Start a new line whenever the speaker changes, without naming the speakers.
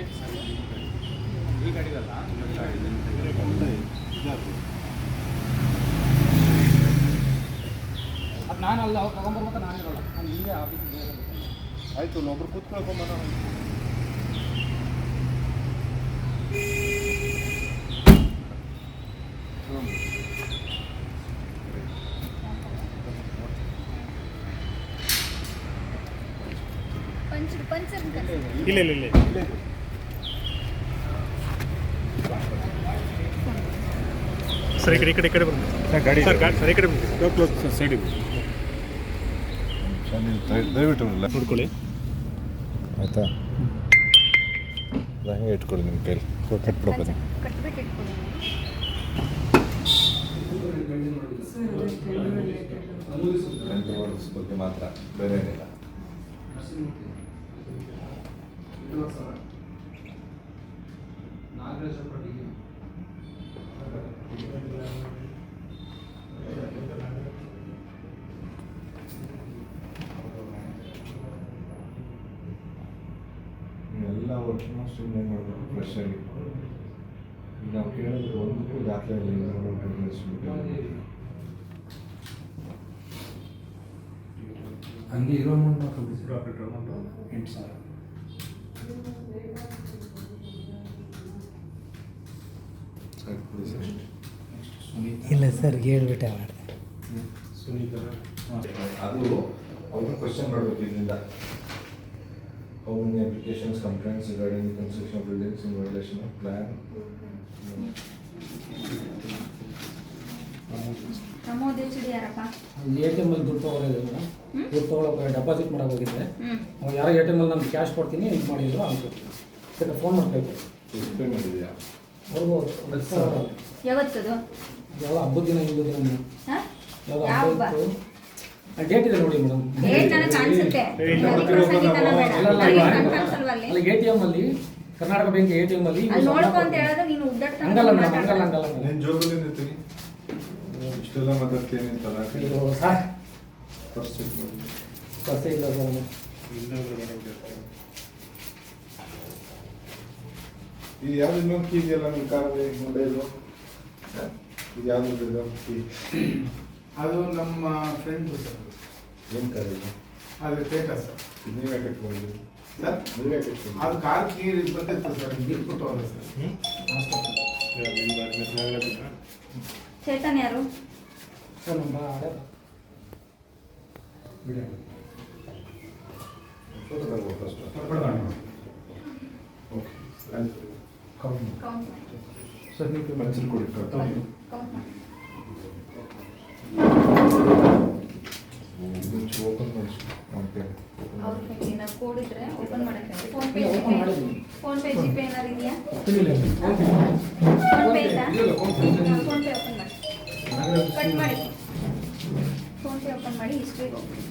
ಈ ಗಾಡಿಗಲ್ಲ ಅದು ನಾನು ಅಲ್ಲಿ ಅವ್ರು ತೊಗೊಂಬರ್ಬೇಕು ನಾನು ಇರೋಲ್ಲ. ನಾನು ಹಿಂಗೆ
ಆಯಿತು ಒಬ್ರು ಕೂತ್ಕೊಳ್ಕೊಂಬ
ಪಂಚರ್ ಪಂಚರ್
ಇಲ್ಲ ಇಲ್ಲ ಇಲ್ಲ. ಸರ್ ಈ ಕಡೆ ಈ ಕಡೆ ಈ ಕಡೆ ಬನ್ನಿ.
ಗಾಡಿ
ಸರ್ ಗಾಡಿ ಸರ್ ಈ ಕಡೆ ಬನ್ನಿ.
ಕ್ಲೋಸ್ ಸರ್ ಸೈಡ್ ದಯವಿಟ್ಟು
ನೋಡ್ಕೊಳ್ಳಿ.
ಆಯಿತಾ? ಹಂಗೆ ಇಟ್ಕೊಳ್ಳಿ ನಿಮ್ಮ ಕೈಲಿ.
ಕಟ್ಬಿಡೋಕೆ
ಬಗ್ಗೆ ಮಾತ್ರ ಬೇರೆ ಏನಿಲ್ಲ. ಎಲ್ಲ ವರ್ಕ್ನ ಸುಮ್ಮನೆ ಮಾಡಬೇಕು ಫ್ರೆಶ್ ಆಗಿ ಈಗ ನಾವು ಕೇಳಿದ್ರೆ ಒಂದಕ್ಕೂ ದಾಖಲೆ ಇಲ್ಲ
ಹಂಗೆ ಇರೋ ಅಮೌಂಟ್ ಎಂಟು ಸಾವಿರ.
ಸಾಕು ಬಿಡಿ ಸರ್
ಇಲ್ಲ ಸರ್ ಹೇಳ್ಬಿಟ್ಟೆ ಮಾಡಿದೆ
ಅದು ಅವ್ರನ್ನ ಕ್ವಶನ್ ಮಾಡಬೇಕು ಇದರಿಂದ. How many applications complaints regarding the construction of buildings in
violation of plan? ಯಾರಪ್ಪ
ಎ ಟಿ ಎಂ ಅಲ್ಲಿ ದುಡ್ಡು? ದುಡ್ಡು ತಗೊಳ್ಳೋಕೆ ಡೆಪಾಸಿಟ್ ಮಾಡಕ್ಕೆ ಹೋಗಿದ್ದೆ ಯಾರೋ ಎ ಟಿ ಎಂ ಅಲ್ಲಿ ನಾನು ಕ್ಯಾಶ್ ಕೊಡ್ತೀನಿ ಇದು ಮಾಡಿದ್ರು ಅಂತ ಫೋನ್ ಮಾಡಬೇಕು
ಮಾಡಿದ್ಯಾ?
ಅವ್ರಿಗೂ
ಯಾವತ್ತದು?
ಯಾವ ಹಬ್ಬದ ದಿನ ಹಿಂದೂ ದಿನ ಮೇಡಮ್.
ಯಾವ?
ಡೇಟ್ ಇದೆ ನೋಡಿ ಮೇಡಮ್. ಅಲ್ಲ, Karnataka bank A T M ಅಲ್ಲಿ
ಅಲ್ಲಿ ನೋಡ್ಕೊ ಅಂತ ಹೇಳಿದ್ರೆ ನೀನು ಉದ್ದಾಡ್ತಾನೆ
ಹಂಗಲ್ಲ ಮೇಡಮ್ ಹಂಗಲ್ಲ ಹಂಗಲ್ಲ ಮೇಡಮ್.
ಜೋಬಲ್ಲಿ ಇರ್ತೀನಿ. ಇಷ್ಟೆಲ್ಲ ಮಾತಾಡ್ತೀನಿ ಅಂತಲ್ಲ
ಅಯ್ಯೋ ಸರ್.
ಫಸ್ಟ್ ಚೆಕ್ ಮಾಡಿ
ಬಸ್ಸೇ ಇಲ್ಲ ಸರ್
ಇದು ಯಾವ್ದು ಇನ್ನೊಂದು ಕೀ ಇದೆಯಲ್ಲ ನಿಮ್ಮ ಕಾರಲ್ಲಿ ಮೊಬೈಲು ಇದು ಯಾವ್ದು ಇದು ಕೀ
ಅದು ನಮ್ಮ ಫ್ರೆಂಡ್ ಸರ್.
ಏನು ಕಾರ್
ಅದು ಸ್ಟೇಟಸ್
ನೀವೇ ಕಟ್ಕೊಂಡು
ಸರ್?
ನೀವೇ ಕಟ್ಕೊಂಡು
ಅದು ಕಾರ್ ಕೀರ್ ಬರ್ತಿತ್ತು ಸರ್ ಬಿಲ್ ಕೊಟ್ಟವ್ರೆ ಸರ್.
ಚೇತನ್ ಯಾರು?
ಸರ್ ನಮ್ಮ ಬಿಡಿ.
ಫೋಟೋ ತಗೋ ಫಸ್ಟ್ ಓಕೆ
ಕೌಂಟ್
ಸರ್ ನೀವು
ಪೆನ್ಸಿಲ್ ಕೊಡಿ
ಕೌಂಟ್ ಮಾಡಿ. ಫೋನ್ ಪೇ ಜಿಪೇ ಇದೆಯಾ? ಫೋನ್ ಪೇ ಓಪನ್ ಮಾಡಿ. ಕಟ್ ಮಾಡಿ. ಫೋನ್ ಓಪನ್ ಮಾಡಿ ಹಿಸ್ಟ್ರಿಗೆ ಹೋಗ್ಬಿಡಿ